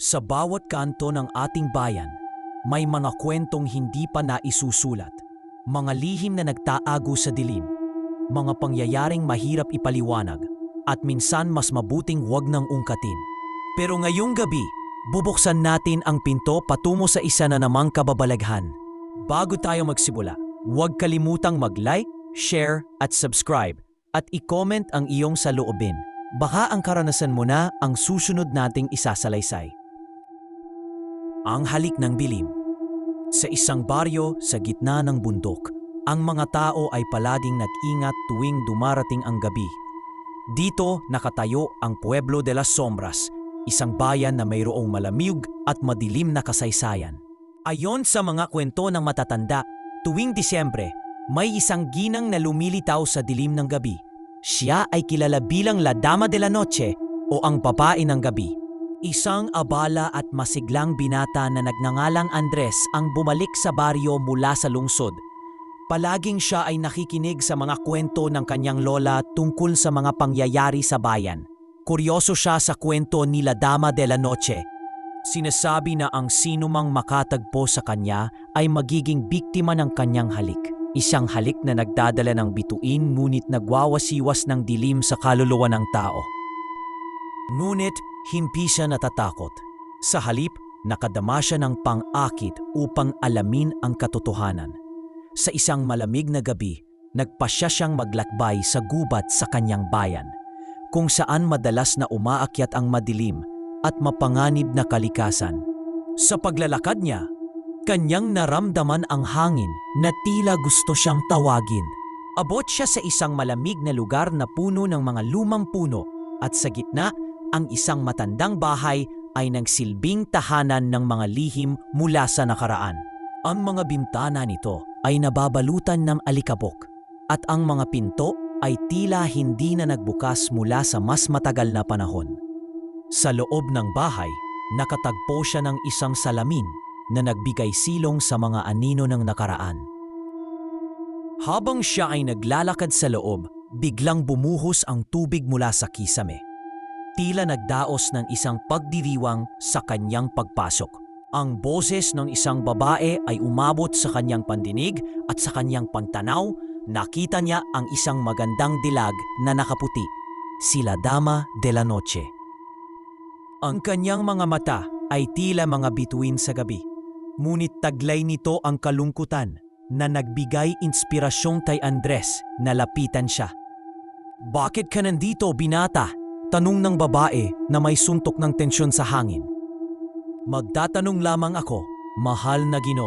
Sa bawat kanto ng ating bayan, may mga kwentong hindi pa naisusulat, mga lihim na nagtaago sa dilim, mga pangyayaring mahirap ipaliwanag, at minsan mas mabuting huwag nang ungkatin. Pero ngayong gabi, bubuksan natin ang pinto patungo sa isa na namang kababalaghan. Bago tayo magsimula, huwag kalimutang mag-like, share at subscribe at i-comment ang iyong saloobin. Baka ang karanasan mo na ang susunod nating isasalaysay. Ang halik ng dilim. Sa isang baryo sa gitna ng bundok, ang mga tao ay palading nag-ingat tuwing dumarating ang gabi. Dito nakatayo ang Pueblo de las Sombras, isang bayan na mayroong malamig at madilim na kasaysayan. Ayon sa mga kwento ng matatanda, tuwing Disyembre, may isang ginang na lumilitaw sa dilim ng gabi. Siya ay kilala bilang La Dama de la Noche o ang babae ng gabi. Isang abala at masiglang binata na nagngangalang Andres ang bumalik sa baryo mula sa lungsod. Palaging siya ay nakikinig sa mga kwento ng kanyang lola tungkol sa mga pangyayari sa bayan. Kuryoso siya sa kwento ni La Dama de la Noche. Sinasabi na ang sinumang makatagpo sa kanya ay magiging biktima ng kanyang halik. Isang halik na nagdadala ng bituin ngunit nagwawasiwas ng dilim sa kaluluwa ng tao. Ngunit himpi siya natatakot. Sa halip, nakadama siya ng pang-akit upang alamin ang katotohanan. Sa isang malamig na gabi, nagpasya siyang maglakbay sa gubat sa kanyang bayan, kung saan madalas na umaakyat ang madilim at mapanganib na kalikasan. Sa paglalakad niya, kanyang naramdaman ang hangin na tila gusto siyang tawagin. Abot siya sa isang malamig na lugar na puno ng mga lumang puno at sa gitna ang isang matandang bahay ay nagsilbing tahanan ng mga lihim mula sa nakaraan. Ang mga bintana nito ay nababalutan ng alikabok at ang mga pinto ay tila hindi na nagbukas mula sa mas matagal na panahon. Sa loob ng bahay, nakatagpo siya ng isang salamin na nagbigay silong sa mga anino ng nakaraan. Habang siya ay naglalakad sa loob, biglang bumuhos ang tubig mula sa kisame. Tila nagdaos ng isang pagdiriwang sa kanyang pagpasok. Ang boses ng isang babae ay umabot sa kanyang pandinig at sa kanyang pantanaw, nakita niya ang isang magandang dilag na nakaputi, sila Dama de la Noche. Ang kanyang mga mata ay tila mga bituin sa gabi, ngunit taglay nito ang kalungkutan na nagbigay inspirasyon kay Andres na lapitan siya. Bakit ka nandito, binata? Tanong ng babae na may suntok ng tensyon sa hangin. Magtatanong lamang ako, mahal na gino.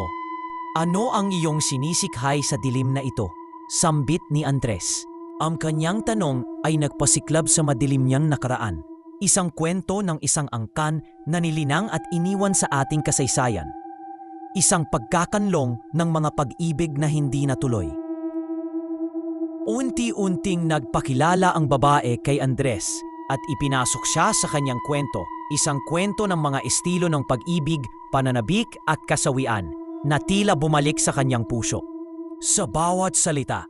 Ano ang iyong sinisikhay sa dilim na ito? Sambit ni Andres. Ang kanyang tanong ay nagpasiklab sa madilim niyang nakaraan. Isang kwento ng isang angkan na nilinang at iniwan sa ating kasaysayan. Isang pagkakanlong ng mga pag-ibig na hindi natuloy. Unti-unting nagpakilala ang babae kay Andres at ipinasok siya sa kanyang kwento, isang kwento ng mga estilo ng pag-ibig, pananabik at kasawian na tila bumalik sa kanyang puso. Sa bawat salita,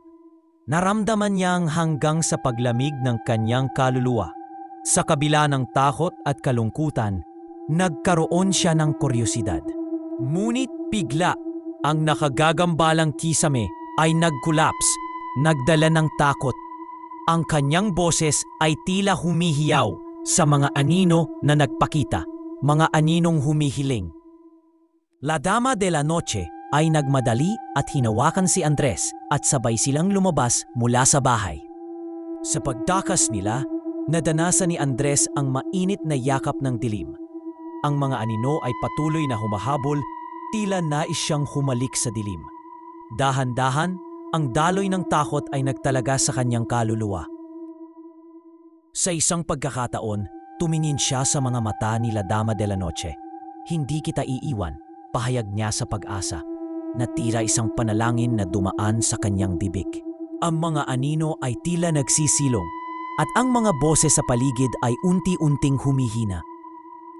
naramdaman niyang hanggang sa paglamig ng kanyang kaluluwa. Sa kabila ng takot at kalungkutan, nagkaroon siya ng kuryosidad. Ngunit bigla, ang nakagagambalang kisame ay nagkulaps, nagdala ng takot ang kanyang boses ay tila humihiyaw sa mga anino na nagpakita, mga aninong humihiling. La Dama de la Noche ay nagmadali at hinawakan si Andres at sabay silang lumabas mula sa bahay. Sa pagdakas nila, nadanasan ni Andres ang mainit na yakap ng dilim. Ang mga anino ay patuloy na humahabol, tila nais siyang humalik sa dilim. Dahan-dahan, ang daloy ng takot ay nagtalaga sa kanyang kaluluwa. Sa isang pagkakataon, tumingin siya sa mga mata ni La Dama de la Noche. Hindi kita iiwan, pahayag niya sa pag-asa, na tira isang panalangin na dumaan sa kanyang bibig. Ang mga anino ay tila nagsisilong at ang mga boses sa paligid ay unti-unting humihina.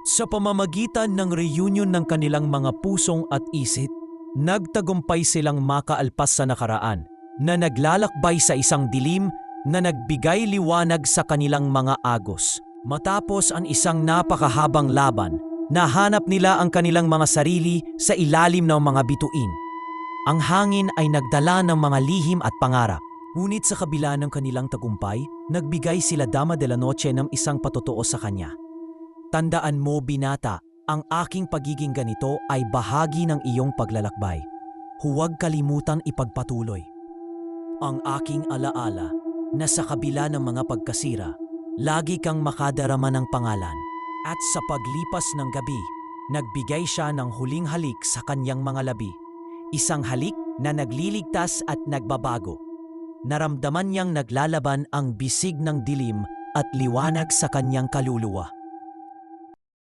Sa pamamagitan ng reunion ng kanilang mga pusong at isip, nagtagumpay silang makaalpas sa nakaraan na naglalakbay sa isang dilim na nagbigay liwanag sa kanilang mga agos. Matapos ang isang napakahabang laban, Nahanap nila ang kanilang mga sarili sa ilalim ng mga bituin. Ang hangin ay nagdala ng mga lihim at pangarap. Ngunit sa kabila ng kanilang tagumpay, nagbigay sila Dama de la Noche ng isang patotoo sa kanya. Tandaan mo, binata, ang aking pagiging ganito ay bahagi ng iyong paglalakbay. Huwag kalimutan ipagpatuloy. Ang aking alaala na sa kabila ng mga pagkasira, lagi kang makadarama ng pangalan. At sa paglipas ng gabi, nagbigay siya ng huling halik sa kanyang mga labi. Isang halik na nagliligtas at nagbabago. Naramdaman niyang naglalaban ang bisig ng dilim at liwanag sa kanyang kaluluwa.